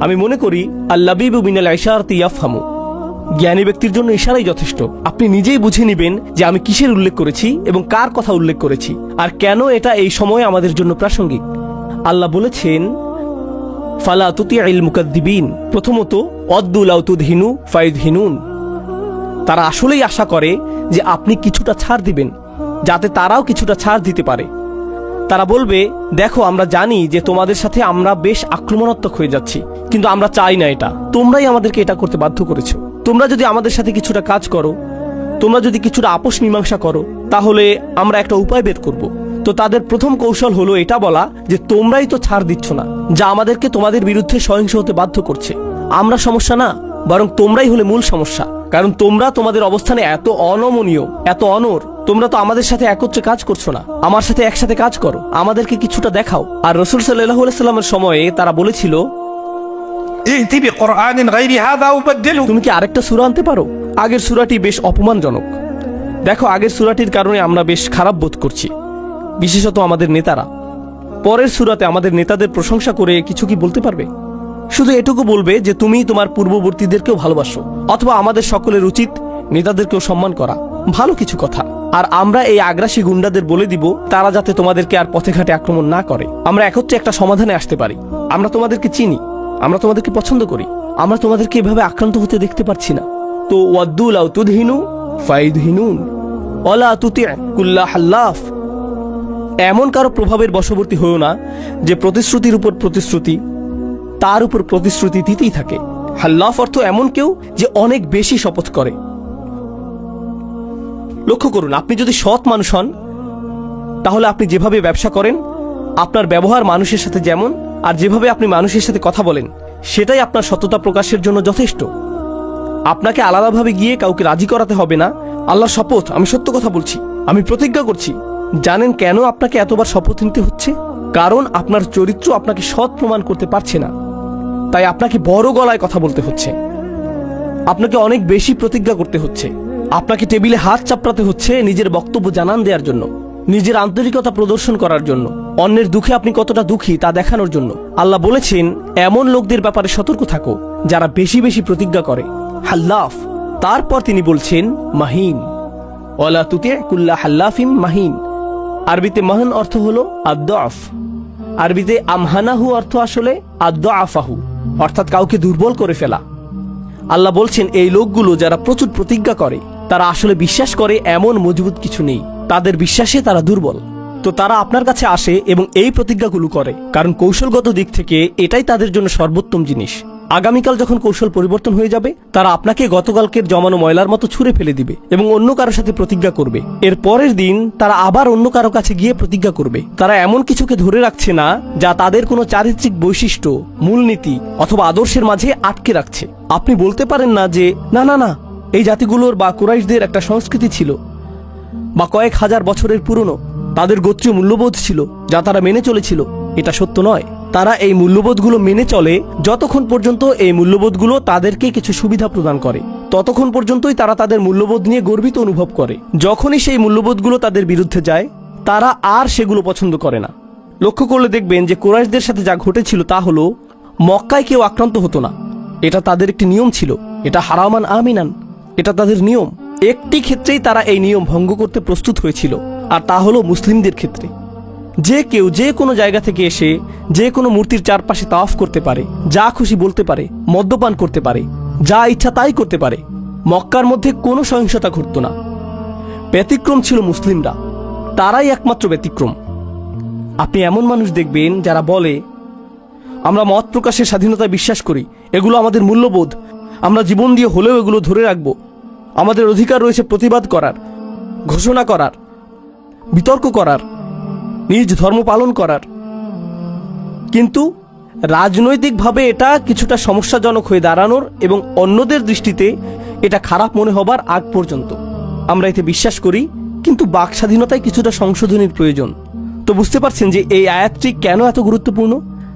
আমি মনে করি, আল্লাবিবু মিনাল ইয়াফহামু। জ্ঞানী ব্যক্তির জন্য ইশারাই যথেষ্ট। আপনি নিজেই বুঝে নেবেন যে আমি কিসের উল্লেখ করেছি এবং কার কথা উল্লেখ করেছি, আর কেন এটা এই সময় আমাদের জন্য প্রাসঙ্গিক। আল্লাহ বলেছেন, ফালা তুতি মুকাদ্দিবিন। প্রথমত অদ্দুলাউ তুদহিনু ফাইদ হিনুন তারা আসলেই আশা করে যে আপনি কিছুটা ছাড় দিবেন, যাতে তারাও কিছুটা ছাড় দিতে পারে। তারা বলবে, দেখো, আমরা জানি যে তোমাদের সাথে আমরা বেশ আক্রমণাত্মক হয়ে যাচ্ছি, কিন্তু আমরা চাই না এটা। তোমরাই আমাদেরকে এটা করতে বাধ্য করেছ। তোমরা যদি আমাদের সাথে কিছুটা কাজ করো, তোমরা যদি কিছুটা আপোষ মীমাংসা করো, তাহলে আমরা একটা উপায় বের করব। তো তাদের প্রথম কৌশল হলো এটা বলা যে তোমরাই তো ছাড় দিচ্ছ না, যা আমাদেরকে তোমাদের বিরুদ্ধে সহিংস হতে বাধ্য করছে। আমরা সমস্যা না, বরং তোমরাই হলে মূল সমস্যা। কারণ তোমরা তোমাদের অবস্থানে এত অনমনীয়, এত অনর তোমরা তো আমাদের সাথে একত্রে কাজ করছ না। আমার সাথে একসাথে কাজ করো। আমাদেরকে কিছুটা দেখাও। আর রসুল সাল্লাহ সাল্লামের সময়ে তারা বলেছিল তুমি কি আরেকটা সুরা আনতে পারো? আগের সুরাটি বেশ অপমানজনক। দেখো আগের সুরাটির কারণে আমরা বেশ খারাপ বোধ করছি। বিশেষত আমাদের নেতারা। পরের সুরাতে আমাদের নেতাদের প্রশংসা করে কিছু কি বলতে পারবে? শুধু এটুকু বলবে যে তুমি তোমার পূর্ববর্তীদেরকেও ভালোবাসো। অথবা আমাদের সকলের উচিত নেতাদেরকেও সম্মান করা। ভালো কিছু কথা। আর আমরা এই আগ্রাসী গুন্ডাদের বলে দিব, তারা যাতে তোমাদেরকে আর পথে ঘাটে আক্রমণ না করে। আমরা একত্রে একটা সমাধানে আসতে পারি। আমরা তোমাদেরকে চিনি, আমরা তোমাদেরকে পছন্দ করি, আমরা তোমাদেরকে এভাবে আক্রান্ত হতে দেখতে পারছি না। তো ওয়াদ্দুল অলা এমন কারও প্রভাবের বশবর্তী হয়েও না যে প্রতিশ্রুতির উপর প্রতিশ্রুতি, তার উপর প্রতিশ্রুতি দিতেই থাকে। হাল্লাফ অর্থ এমন কেউ যে অনেক বেশি শপথ করে। লক্ষ্য করুন, আপনি যদি সৎ মানুষ হন, তাহলে আপনি যেভাবে ব্যবসা করেন, আপনার ব্যবহার মানুষের সাথে যেমন, আর যেভাবে আপনি মানুষের সাথে কথা বলেন, সেটাই আপনার সততা প্রকাশের জন্য যথেষ্ট। আপনাকে আলাদাভাবে গিয়ে কাউকে রাজি করাতে হবে না। আল্লাহর শপথ, আমি সত্য কথা বলছি, আমি প্রতিজ্ঞা করছি। জানেন কেন আপনাকে এতবার শপথ নিতে হচ্ছে? কারণ আপনার চরিত্র আপনাকে সৎ প্রমাণ করতে পারছে না। তাই আপনাকে বড় গলায় কথা বলতে হচ্ছে। আপনাকে অনেক বেশি প্রতিজ্ঞা করতে হচ্ছে। আপনাকে টেবিলে হাত চাপড়াতে হচ্ছে নিজের বক্তব্য জানান দেওয়ার জন্য, নিজের আন্তরিকতা প্রদর্শন করার জন্য, অন্যের দুঃখে আপনি কতটা দুঃখী তা দেখানোর জন্য। আল্লাহ বলেছেন, এমন লোকদের ব্যাপারে সতর্ক থাকো, যারা বেশি বেশি প্রতিজ্ঞা করে। হাল্লাফ, তারপর তিনি বলছেন, মাহিন। ওলা তুতে কুল্লা হাল্লাফিম মাহিন। আরবিতে মাহান অর্থ হলো আদ্দাফ আরবিতে আমহানাহু অর্থ আসলে আদ্দাফাহু অর্থাৎ কাউকে দুর্বল করে ফেলা। আল্লাহ বলছেন, এই লোকগুলো যারা প্রচুর প্রতিজ্ঞা করে তারা আসলে বিশ্বাস করে এমন মজবুত কিছু নেই। তাদের বিশ্বাসে তারা দুর্বল। তো তারা আপনার কাছে আসে এবং এই প্রতিজ্ঞাগুলো করে। কারণ কৌশলগত দিক থেকে এটাই তাদের জন্য সর্বোত্তম জিনিস। আগামীকাল যখন কৌশল পরিবর্তন হয়ে যাবে, তারা আপনাকে গতকালকের জমানো ময়লার মতো ছুঁড়ে ফেলে দিবে এবং অন্য কারোর সাথে প্রতিজ্ঞা করবে। এর পরের দিন তারা আবার অন্য কারও কাছে গিয়ে প্রতিজ্ঞা করবে। তারা এমন কিছুকে ধরে রাখছে না, যা তাদের কোনো চারিত্রিক বৈশিষ্ট্য, মূলনীতি অথবা আদর্শের মাঝে আটকে রাখছে। আপনি বলতে পারেন না যে, না না না এই জাতিগুলোর বা কুরাইশদের একটা সংস্কৃতি ছিল, বা কয়েক হাজার বছরের পুরনো, তাদের গোত্রীয় মূল্যবোধ ছিল, যা তারা মেনে চলেছিল। এটা সত্য নয়। তারা এই মূল্যবোধগুলো মেনে চলে যতক্ষণ পর্যন্ত এই মূল্যবোধগুলো তাদেরকে কিছু সুবিধা প্রদান করে। ততক্ষণ পর্যন্তই তারা তাদের মূল্যবোধ নিয়ে গর্বিত অনুভব করে। যখনই সেই মূল্যবোধগুলো তাদের বিরুদ্ধে যায়, তারা আর সেগুলো পছন্দ করে না। লক্ষ্য করলে দেখবেন যে কোরাইশদের সাথে যা ঘটেছিল তা হলো, মক্কায় কেউ আক্রান্ত হতো না। এটা তাদের একটি নিয়ম ছিল। এটা হারামান আমিনান। এটা তাদের নিয়ম। একটি ক্ষেত্রেই তারা এই নিয়ম ভঙ্গ করতে প্রস্তুত হয়েছিল, আর তা হলো মুসলিমদের ক্ষেত্রে। যে কেউ যে কোনো জায়গা থেকে এসে যে কোনো মূর্তির চারপাশে তাওয়াফ করতে পারে, যা খুশি বলতে পারে, মদ্যপান করতে পারে, যা ইচ্ছা তাই করতে পারে, মক্কার মধ্যে কোনো সহিংসতা ঘটত না। ব্যতিক্রম ছিল মুসলিমরা, তারাই একমাত্র ব্যতিক্রম। আপনি এমন মানুষ দেখবেন যারা বলে, আমরা মত প্রকাশের স্বাধীনতায় বিশ্বাস করি, এগুলো আমাদের মূল্যবোধ, আমরা জীবন দিয়ে হলেও এগুলো ধরে রাখব। আমাদের অধিকার রয়েছে প্রতিবাদ করার, ঘোষণা করার, বিতর্ক করার, নিজ ধর্ম পালন করার। কিন্তু রাজনৈতিকভাবে এটা কিছুটা সমস্যাজনক হয়ে দাঁড়ানোর এবং অন্যদের দৃষ্টিতে এটা খারাপ মনে হবার আগ পর্যন্ত। আমরা এতে বিশ্বাস করি, কিন্তু বাক স্বাধীনতায় কিছুটা সংশোধনীর প্রয়োজন। তো বুঝতে পারছেন যে এই আয়াতটি কেন এত গুরুত্বপূর্ণ?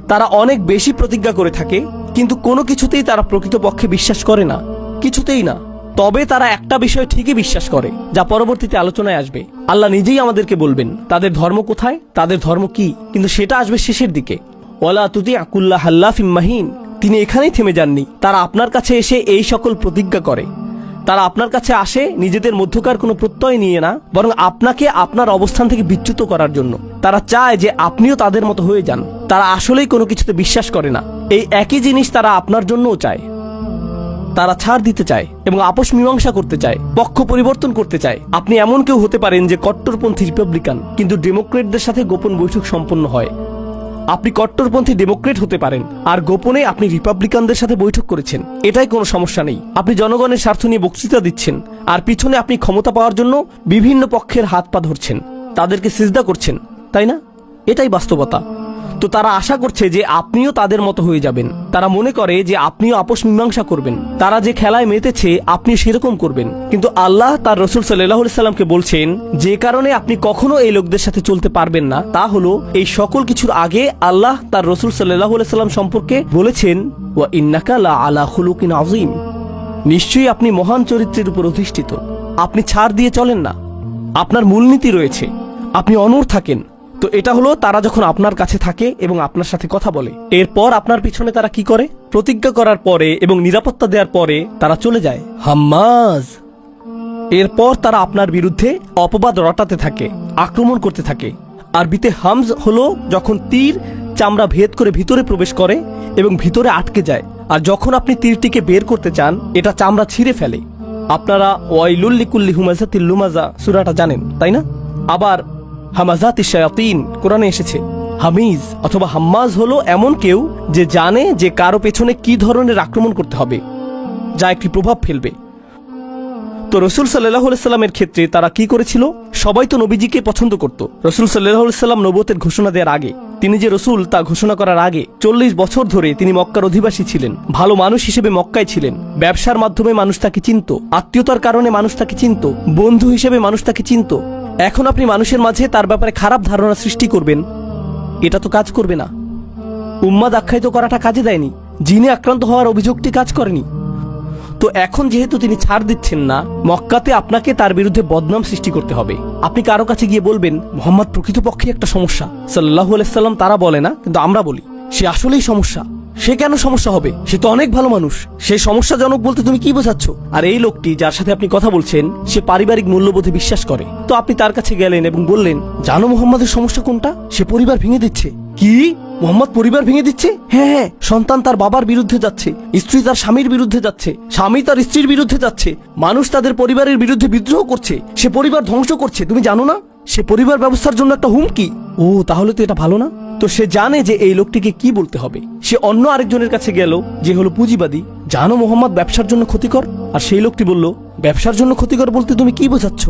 তারা অনেক বেশি প্রতিজ্ঞা করে থাকে, কিন্তু কোনো কিছুতেই তারা প্রকৃতপক্ষে বিশ্বাস করে না। কিছুতেই না। তবে তারা একটা বিষয় ঠিকই বিশ্বাস করে, যা পরবর্তীতে আলোচনায় আসবে। আল্লাহ নিজেই আমাদেরকে বলবেন, তাদের ধর্ম কোথায়, তাদের ধর্ম কি, কিন্তু সেটা আসবে শেষের দিকে। ওয়ালা তুতি আকুল্লাহ হাল্লাফিম মাহিন, তিনি এখানেই থেমে যাননি। তারা আপনার কাছে এসে এই সকল প্রতিজ্ঞা করে। তারা আপনার কাছে আসে, নিজেদের মধ্যকার কোনো প্রত্যয় নিয়ে না, বরং আপনাকে আপনার অবস্থান থেকে বিচ্যুত করার জন্য। তারা চায় যে আপনিও তাদের মতো হয়ে যান। তারা আসলেই কোনো কিছুতে বিশ্বাস করে না। এই একই জিনিস তারা আপনার জন্যও চায়। তারা ছাড় দিতে চায় এবং আপোষ মীমাংসা করতে চায়, পক্ষ পরিবর্তন করতে চায়। আপনি এমন কেউ হতে পারেন যে কট্টরপন্থী রিপাবলিকান, কিন্তু ডেমোক্রেটদের সাথে গোপন বৈঠক সম্পন্ন হয়। আপনি কট্টরপন্থী ডেমোক্রেট হতে পারেন, আর গোপনে আপনি রিপাবলিকানদের সাথে বৈঠক করেছেন। এটাই কোনো সমস্যা নেই। আপনি জনগণের স্বার্থ নিয়ে বক্তৃতা দিচ্ছেন, আর পিছনে আপনি ক্ষমতা পাওয়ার জন্য বিভিন্ন পক্ষের হাত পা ধরছেন। তাদেরকে সিজদা করছেন, তাই না? এটাই বাস্তবতা। তো তারা আশা করছে যে আপনিও তাদের মতো হয়ে যাবেন। তারা মনে করে যে আপনিও আপোষ মীমাংসা করবেন। তারা যে খেলায় মেতেছে আপনি সেরকম করবেন। কিন্তু আল্লাহ তার রসুল সাল্লাহ সাল্লামকে বলছেন, যে কারণে আপনি কখনো এই লোকদের সাথে চলতে পারবেন না, তা হলো এই সকল কিছুর আগে আল্লাহ তার রসুল সাল্লাহ সাল্লাম সম্পর্কে বলেছেন, ওয়া ইন্নাকা আলা খুলুকিন আজিম নিশ্চয়ই আপনি মহান চরিত্রের উপর অধিষ্ঠিত। আপনি ছাড় দিয়ে চলেন না। আপনার মূলনীতি রয়েছে। আপনি অনড় থাকেন। তো এটা হলো তারা যখন আপনার কাছে থাকে এবং আপনার সাথে কথা বলে। এরপর আপনার পিছনে তারা কি করে? প্রতিজ্ঞা করার পরে এবং নিরাপত্তা দেওয়ার পরে তারা চলে যায়। হাম্মাজ। এরপর তারা আপনার বিরুদ্ধে অপবাদ রটাতে থাকে, আক্রমণ করতে থাকে। আরবিতে হামজ হলো যখন তীর চামড়া ভেদ করে ভিতরে প্রবেশ করে এবং ভিতরে আটকে যায়। আর যখন আপনি তীরটিকে বের করতে চান, এটা চামড়া ছিঁড়ে ফেলে। আপনারা ওয়াইলুল্লিকুল্লি হুমাজাতিল তিল্লুমাজা সুরাটা জানেন, তাই না? আবার হামাজাতি শায়াতিন, কোরআনে এসেছে। হামিজ অথবা হাম্মাজ হলো এমন কেউ যে জানে যে কারও পেছনে কি ধরনের আক্রমণ করতে হবে, যা একটি প্রভাব ফেলবে। তো রসুল সাল্লাহ সাল্লামের ক্ষেত্রে তারা কি করেছিল? সবাই তো নবীজিকে পছন্দ করত। রসুল সাল্লাহ সাল্লাম নবতের ঘোষণা দেওয়ার আগে, তিনি যে রসুল তা ঘোষণা করার আগে চল্লিশ বছর ধরে তিনি মক্কার অধিবাসী ছিলেন, ভালো মানুষ হিসেবে মক্কায় ছিলেন। ব্যবসার মাধ্যমে মানুষ তাকে চিনত, আত্মীয়তার কারণে মানুষ তাকে চিনত, বন্ধু হিসেবে মানুষ তাকে চিনত এখন আপনি মানুষের মাঝে তার ব্যাপারে খারাপ ধারণা সৃষ্টি করবেন। এটা তো কাজ করবে না। উম্মাদ আখ্যায়িত করাটা কাজে দেয়নি। জিনে আক্রান্ত হওয়ার অভিযোগটি কাজ করেনি। তো এখন যেহেতু তিনি ছাড় দিচ্ছেন না, মক্কাতে আপনাকে তার বিরুদ্ধে বদনাম সৃষ্টি করতে হবে। আপনি কারও কাছে গিয়ে বলবেন, মোহাম্মদ প্রকৃতপক্ষে একটা সমস্যা। সাল্লাহ আলাইসাল্লাম তারা বলে না, কিন্তু আমরা বলি, সে আসলেই সমস্যা। সে কেন সমস্যা হবে? সে তো অনেক ভালো মানুষ। সে সমস্যাজনক বলতে তুমি কি বোঝাচ্ছ? আর এই লোকটি যার সাথে আপনি কথা বলছেন, সে পারিবারিক মূল্যবোধে বিশ্বাস করে। তো আপনি তার কাছে গেলেন এবং বললেন, জানো মোহাম্মদের সমস্যা কোনটা? সে পরিবার ভেঙে দিচ্ছে। কি? মোহাম্মদ পরিবার ভেঙে দিচ্ছে? হ্যাঁ হ্যাঁ সন্তান তার বাবার বিরুদ্ধে যাচ্ছে, স্ত্রী তার স্বামীর বিরুদ্ধে যাচ্ছে, স্বামী তার স্ত্রীর বিরুদ্ধে যাচ্ছে, মানুষ তাদের পরিবারের বিরুদ্ধে বিদ্রোহ করছে, সে পরিবার ধ্বংস করছে, তুমি জানো না? সে পরিবার ব্যবস্থার জন্য একটা হুমকি। ও, তাহলে তো এটা ভালো না? তো সে জানে যে এই লোকটিকে কি বলতে হবে। সে অন্য আরেকজনের কাছে গেল, যে হলো পুঁজিবাদী। জানো মোহাম্মদ, ব্যবসার জন্য ক্ষতিকর? আর সেই লোকটি বলল, ব্যবসার জন্য ক্ষতিকর বলতে তুমি কি বোঝাচ্ছ?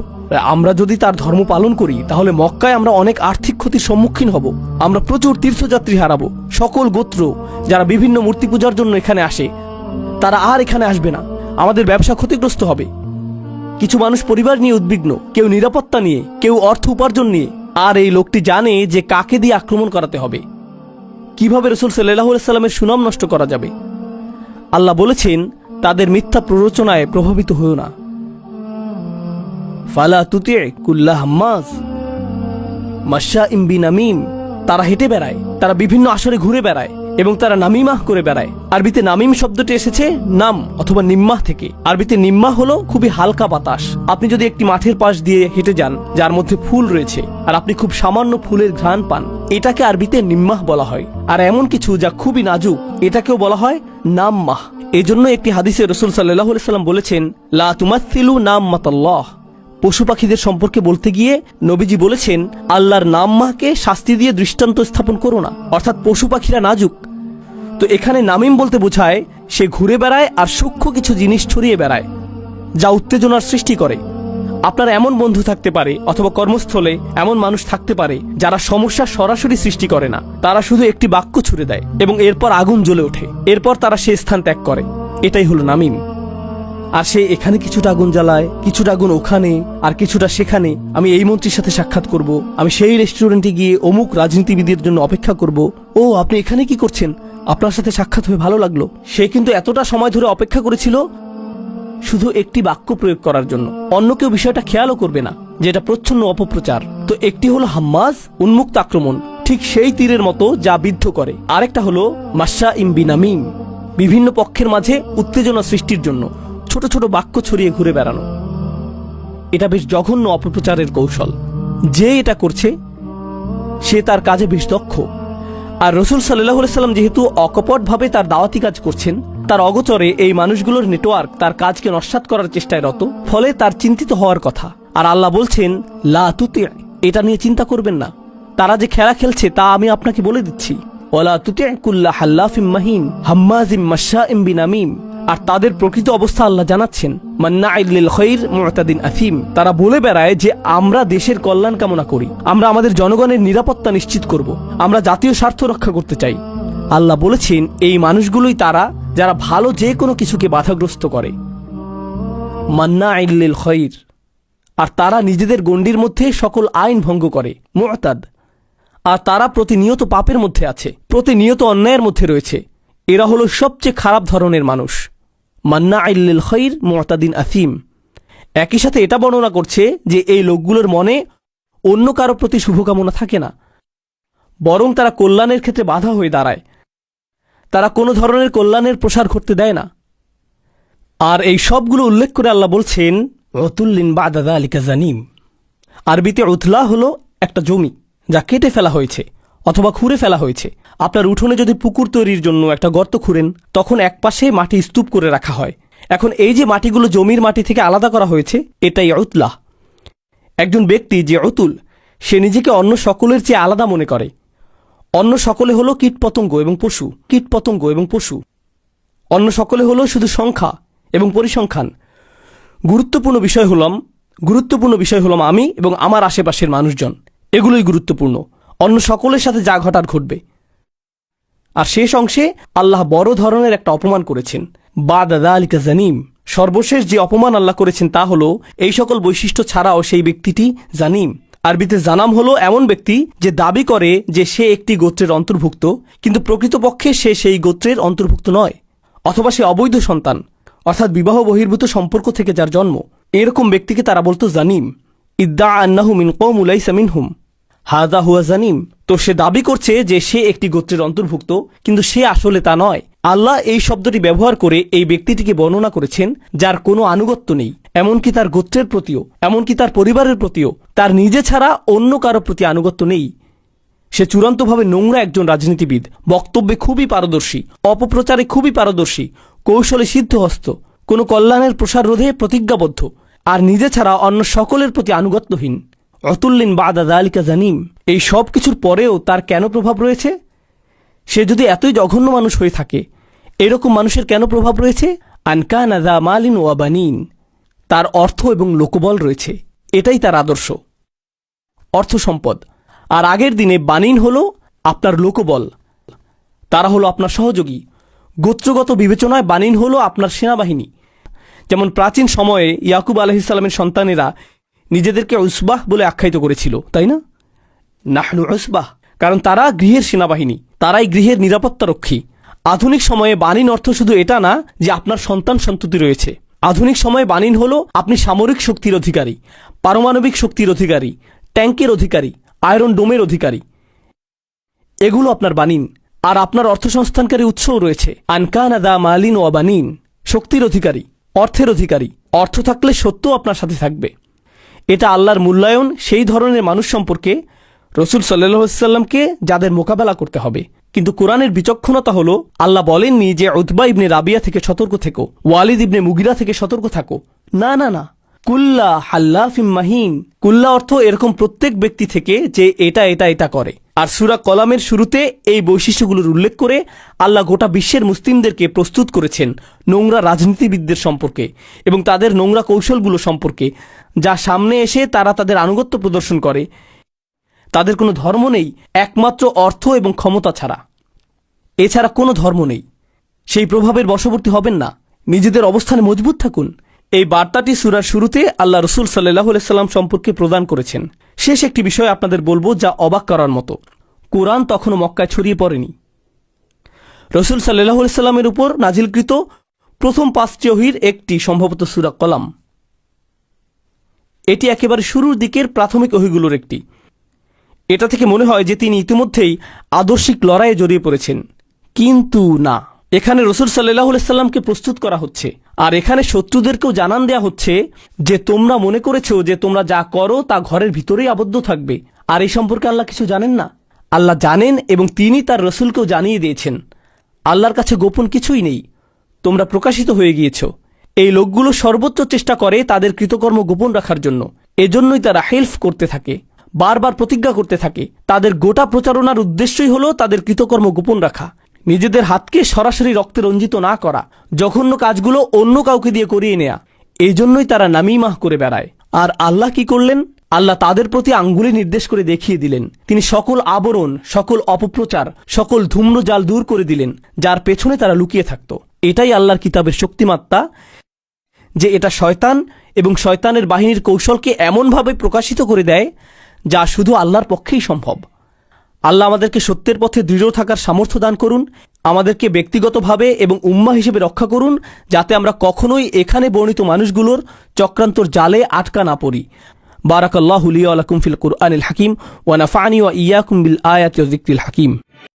আমরা যদি তার ধর্ম পালন করি, তাহলে মক্কায় আমরা অনেক আর্থিক ক্ষতির সম্মুখীন হব। আমরা প্রচুর তীর্থযাত্রী হারাবো, সকল গোত্র যারা বিভিন্ন মূর্তি পূজার জন্য এখানে আসে, তারা আর এখানে আসবে না। আমাদের ব্যবসা ক্ষতিগ্রস্ত হবে। কিছু মানুষ পরিবার নিয়ে উদ্বিগ্ন, কেউ নিরাপত্তা নিয়ে, কেউ অর্থ উপার্জন নিয়ে আর এই লোকটি জানে যে কাকে দিয়ে আক্রমণ করাতে হবে। কীভাবে রসুল সাল্লাহ সাল্লামের সুনাম নষ্ট করা যাবে? আল্লাহ বলেছেন, তাদের মিথ্যা প্ররোচনায় প্রভাবিত হয়েও না। ফালা তুতে কুল্লা হাম্মাজ মাসা ইম্বি নামিম। তারা হেঁটে বেড়ায়, তারা বিভিন্ন আসরে ঘুরে বেড়ায়। এবং তারা নামিমাহ করে বেড়ায়। আরবিতে নামিম শব্দটি এসেছে নাম অথবা নিম্মাহ থেকে। আরবিতে নিম্মাহ হলো খুবই হালকা বাতাস। আপনি যদি একটি মাঠের পাশ দিয়ে হেঁটে যান, যার মধ্যে ফুল রয়েছে, আর আপনি খুব সামান্য ফুলের ঘ্রাণ পান, এটাকে আরবিতে নিম্মাহ বলা হয়। আর এমন কিছু যা খুবই নাজুক, এটাকেও বলা হয় নাম্মাহ। এজন্য একটি হাদিসে রসুল সাল্লাহ সাল্লাম বলেছেন, লা তুমাথিলু নাম মাতাল্লাহ পশু পাখিদের সম্পর্কে বলতে গিয়ে নবীজি বলেছেন, আল্লাহর নাম মাকে শাস্তি দিয়ে দৃষ্টান্ত স্থাপন করো না, অর্থাৎ পশু পাখিরা নাজুক। তো এখানে নামিম বলতে বোঝায়, সে ঘুরে বেড়ায় আর সূক্ষ্ম কিছু জিনিস ছড়িয়ে বেড়ায়, যা উত্তেজনার সৃষ্টি করে। আপনার এমন বন্ধু থাকতে পারে, অথবা কর্মস্থলে এমন মানুষ থাকতে পারে, যারা সমস্যা সরাসরি সৃষ্টি করে না। তারা শুধু একটি বাক্য ছুড়ে দেয় এবং এরপর আগুন জ্বলে ওঠে। এরপর তারা সে স্থান ত্যাগ করে। এটাই হলো নামিম। আর সে এখানে কিছুটা আগুন জ্বালায়, কিছুটা আগুন ওখানে, আর কিছুটা সেখানে। আমি এই মন্ত্রীর সাথে সাক্ষাৎ করব। আমি সেই রেস্টুরেন্টে গিয়ে অমুক রাজনীতিবিদের জন্য অপেক্ষা করব। ও, আপনি এখানে কি করছেন? আপনার সাথে সাক্ষাৎ হয়ে ভালো লাগল। সে কিন্তু এতটা সময় ধরে অপেক্ষা করেছিল শুধু একটি বাক্য প্রয়োগ করার জন্য। অন্য কেউ বিষয়টা খেয়ালও করবে না, যেটা প্রচ্ছন্ন অপপ্রচার। তো একটি হলো হাম্মাজ উন্মুক্ত আক্রমণ। ঠিক সেই তীরের মতো যা বিদ্ধ করে। আরেকটা হলো মাসা ইম বিনামিম। বিভিন্ন পক্ষের মাঝে উত্তেজনা সৃষ্টির জন্য। ছোট ছোট বাক্য ছড়িয়ে ঘুরে বেড়ানো। এটা বেশ জঘন্য অপপ্রচারের কৌশল। যে এটা করছে, সে তার কাজে বেশ দক্ষ। আর রসুল সাল্লাহ সাল্লাম যেহেতু অকপটভাবে তার দাওয়াতি কাজ করছেন, তার অগোচরে এই মানুষগুলোর নেটওয়ার্ক তার কাজকে নস্বাত করার চেষ্টায় রত, ফলে তার চিন্তিত হওয়ার কথা। আর আল্লাহ বলছেন, লা এটা নিয়ে চিন্তা করবেন না। তারা যে খেলা খেলছে, তা আমি আপনাকে বলে দিচ্ছি। ওলা তুতে হাল্লাফিম মাহিন হাম্মাজিম মাশা ইম আর তাদের প্রকৃত অবস্থা আল্লাহ জানাচ্ছেন মান্না আফিম তারা বলে বেড়ায় যে, আমরা দেশের কল্যাণ কামনা করি। আমরা আমাদের জনগণের নিরাপত্তা নিশ্চিত করব। আমরা জাতীয় স্বার্থ রক্ষা করতে চাই। আল্লাহ বলেছেন, এই মানুষগুলোই তারা, যারা ভালো যে কোনো কিছুকে বাধাগ্রস্ত করে। মান্না ইল্লিল খৈর। আর তারা নিজেদের গণ্ডির মধ্যে সকল আইন ভঙ্গ করে, মুতাদ। আর তারা প্রতিনিয়ত পাপের মধ্যে আছে, প্রতিনিয়ত অন্যায়ের মধ্যে রয়েছে। এরা হলো সবচেয়ে খারাপ ধরনের মানুষ। মান্না আইল্লিল খৈর মোতাদিন আসিম একই সাথে এটা বর্ণনা করছে যে এই লোকগুলোর মনে অন্য কারও প্রতি শুভকামনা থাকে না। বরং তারা কল্যাণের ক্ষেত্রে বাধা হয়ে দাঁড়ায়। তারা কোনো ধরনের কল্যাণের প্রসার করতে দেয় না। আর এই সবগুলো উল্লেখ করে আল্লাহ বলছেন রতুল্লিন বাদাদা আলিকা জানিম। আরবিতে উথলা হলো একটা জমি যা কেটে ফেলা হয়েছে। অথবা খুঁড়ে ফেলা হয়েছে। আপনার উঠোনে যদি পুকুর তৈরির জন্য একটা গর্ত খুঁড়েন, তখন একপাশে মাটি স্তূপ করে রাখা হয়। এখন এই যে মাটিগুলো জমির মাটি থেকে আলাদা করা হয়েছে, এটাই উতলাহ একজন ব্যক্তি যে অতুল সে নিজেকে অন্য সকলের চেয়ে আলাদা মনে করে। অন্য সকলে হলো কীটপতঙ্গ এবং পশু, কীটপতঙ্গ এবং পশু। অন্য সকলে হলো শুধু সংখ্যা এবং পরিসংখ্যান। গুরুত্বপূর্ণ বিষয় হলাম, গুরুত্বপূর্ণ বিষয় হলাম আমি এবং আমার আশেপাশের মানুষজন। এগুলোই গুরুত্বপূর্ণ। অন্য সকলের সাথে যা ঘটার ঘটবে। আর শেষ অংশে আল্লাহ বড় ধরনের একটা অপমান করেছেন। বা দাদা আলিকা জানিম। সর্বশেষ যে অপমান আল্লাহ করেছেন তা হলো, এই সকল বৈশিষ্ট্য ছাড়াও সেই ব্যক্তিটি জানিম। আরবিতে জানাম হলো এমন ব্যক্তি যে দাবি করে যে সে একটি গোত্রের অন্তর্ভুক্ত, কিন্তু প্রকৃতপক্ষে সে সেই গোত্রের অন্তর্ভুক্ত নয়, অথবা সে অবৈধ সন্তান, অর্থাৎ বিবাহ বহির্ভূত সম্পর্ক থেকে যার জন্ম। এরকম ব্যক্তিকে তারা বলতো জানিম। ইদ্দা আন্নাহু মিন কৌম উলাইসা মিনহুম। হাদা হুয়া জানিম। তো সে দাবি করছে যে সে একটি গোত্রের অন্তর্ভুক্ত, কিন্তু সে আসলে তা নয়। আল্লাহ এই শব্দটি ব্যবহার করে এই ব্যক্তিটিকে বর্ণনা করেছেন, যার কোনো আনুগত্য নেই। এমনকি তার গোত্রের প্রতিও, এমনকি তার পরিবারের প্রতিও, তার নিজে ছাড়া অন্য কারও প্রতি আনুগত্য নেই। সে চূড়ান্তভাবে নোংরা একজন রাজনীতিবিদ, বক্তব্যে খুবই পারদর্শী, অপপ্রচারে খুবই পারদর্শী, কৌশলে সিদ্ধহস্ত, কোনো কল্যাণের প্রসার রোধে প্রতিজ্ঞাবদ্ধ, আর নিজে ছাড়া অন্য সকলের প্রতি আনুগত্যহীন। অতুল্লিন বাদা দালিকা জানিম, এই সব কিছুর পরেও তার কেন প্রভাব রয়েছে? সে যদি এতই জঘন্য মানুষ হয়ে থাকে, এরকম মানুষের কেন প্রভাব রয়েছে? আনকানা দা মালিন ওয়াবানিন তার অর্থ এবং লোকবল রয়েছে, এটাই তার আদর্শ। অর্থ সম্পদ, আর আগের দিনে বানিন হল আপনার লোকবল, তারা হলো আপনার সহযোগী। গোত্রগত বিবেচনায় বানিন হলো আপনার সেনাবাহিনী। যেমন প্রাচীন সময়ে ইয়াকুব আলহিসাল্লামের সন্তানেরা নিজেদেরকে উসবাহ বলে আখ্যায়িত করেছিল, তাই না? নাহনু উসবাহ। কারণ তারা গৃহের সেনাবাহিনী, তারাই গৃহের নিরাপত্তা রক্ষী। আধুনিক সময়ে বানিন অর্থ শুধু এটা না যে আপনার সন্তান সন্ততি রয়েছে। আধুনিক সময়ে বানিন হলো, আপনি সামরিক শক্তির অধিকারী, পারমাণবিক শক্তির অধিকারী, ট্যাঙ্কের অধিকারী, আয়রন ডোমের অধিকারী। এগুলো আপনার বানিন আর আপনার অর্থসংস্থানকারী উৎসও রয়েছে। আনকান আদা মালিন ও বানিন, শক্তির অধিকারী, অর্থের অধিকারী। অর্থ থাকলে সত্য আপনার সাথে থাকবে। এটা আল্লাহর মূল্যায়ন, সেই ধরনের মানুষ সম্পর্কে রসুল সাল্লাহসাল্লামকে যাদের মোকাবেলা করতে হবে। কিন্তু কোরআনের বিচক্ষণতা হলো, আল্লাহ বলেননি যে উদ্বা ইবনে রাবিয়া থেকে সতর্ক থেকো, ওয়ালিদ ইবনে মুগিরা থেকে সতর্ক থাকো। না না না। কুল্লা হাল্লাফিম মাহিম। কুল্লা অর্থ এরকম প্রত্যেক ব্যক্তি থেকে যে এটা এটা এটা করে। আর সুরা কলামের শুরুতে এই বৈশিষ্ট্যগুলোর উল্লেখ করে আল্লাহ গোটা বিশ্বের মুসলিমদেরকে প্রস্তুত করেছেন নোংরা রাজনীতিবিদদের সম্পর্কে এবং তাদের নোংরা কৌশলগুলো সম্পর্কে, যা সামনে এসে তারা তাদের আনুগত্য প্রদর্শন করে। তাদের কোনো ধর্ম নেই, একমাত্র অর্থ এবং ক্ষমতা ছাড়া। এছাড়া কোনো ধর্ম নেই। সেই প্রভাবের বশবর্তী হবেন না। নিজেদের অবস্থানে মজবুত থাকুন। এই বার্তাটি সুরার শুরুতে আল্লাহ রসুল সাল্লাহ সাল্লাম সম্পর্কে প্রদান করেছেন। শেষ একটি বিষয় আপনাদের বলব যা অবাক করার মতো। কোরআন তখনও মক্কায় ছড়িয়ে পড়েনি। রসুল সাল্লাহ সাল্লামের উপর নাজিলকৃত প্রথম পাঁচটি ওহির একটি সম্ভবত সুরা কলাম। এটি একেবারে শুরুর দিকের প্রাথমিক অহিগুলোর একটি। এটা থেকে মনে হয় যে তিনি ইতিমধ্যেই আদর্শিক লড়াইয়ে জড়িয়ে পড়েছেন। কিন্তু না। এখানে রসুল সাল্লাহ সাল্লামকে প্রস্তুত করা হচ্ছে। আর এখানে শত্রুদেরকেও জানান দেয়া হচ্ছে যে তোমরা মনে করেছ যে তোমরা যা করো তা ঘরের ভিতরেই আবদ্ধ থাকবে। আর এই সম্পর্কে আল্লাহ কিছু জানেন না? আল্লাহ জানেন এবং তিনি তার রসুলকেও জানিয়ে দিয়েছেন। আল্লাহর কাছে গোপন কিছুই নেই। তোমরা প্রকাশিত হয়ে গিয়েছ। এই লোকগুলো সর্বোচ্চ চেষ্টা করে তাদের কৃতকর্ম গোপন রাখার জন্য। এজন্যই তারা হেল্প করতে থাকে, বারবার প্রতিজ্ঞা করতে থাকে। তাদের গোটা প্রচারণার উদ্দেশ্যই হলো তাদের কৃতকর্ম গোপন রাখা। নিজেদের হাতকে সরাসরি রক্তে রঞ্জিত না করা, জঘন্য কাজগুলো অন্য কাউকে দিয়ে করিয়ে নেয়া এই জন্যই তারা নামিমাহ করে বেড়ায়। আর আল্লাহ কি করলেন? আল্লাহ তাদের প্রতি আঙ্গুলি নির্দেশ করে দেখিয়ে দিলেন। তিনি সকল আবরণ, সকল অপপ্রচার, সকল ধূম্র জাল দূর করে দিলেন, যার পেছনে তারা লুকিয়ে থাকত। এটাই আল্লাহর কিতাবের শক্তিমাত্রা যে এটা শয়তান এবং শয়তানের বাহিনীর কৌশলকে এমনভাবে প্রকাশিত করে দেয়, যা শুধু আল্লাহর পক্ষেই সম্ভব। আল্লাহ আমাদেরকে সত্যের পথে দৃঢ় থাকার সামর্থ্য দান করুন, আমাদেরকে ব্যক্তিগতভাবে এবং উম্মা হিসেবে রক্ষা করুন, যাতে আমরা কখনোই এখানে বর্ণিত মানুষগুলোর চক্রান্তর জালে আটকা না পড়ি। বারাকাল্লাহ হুলিয়া আলাকুম ফিল কুরআনিল হাকিম ওয়ানাফানি ওয়া ইয়াকুম বিল আয়াতিল হাকিম।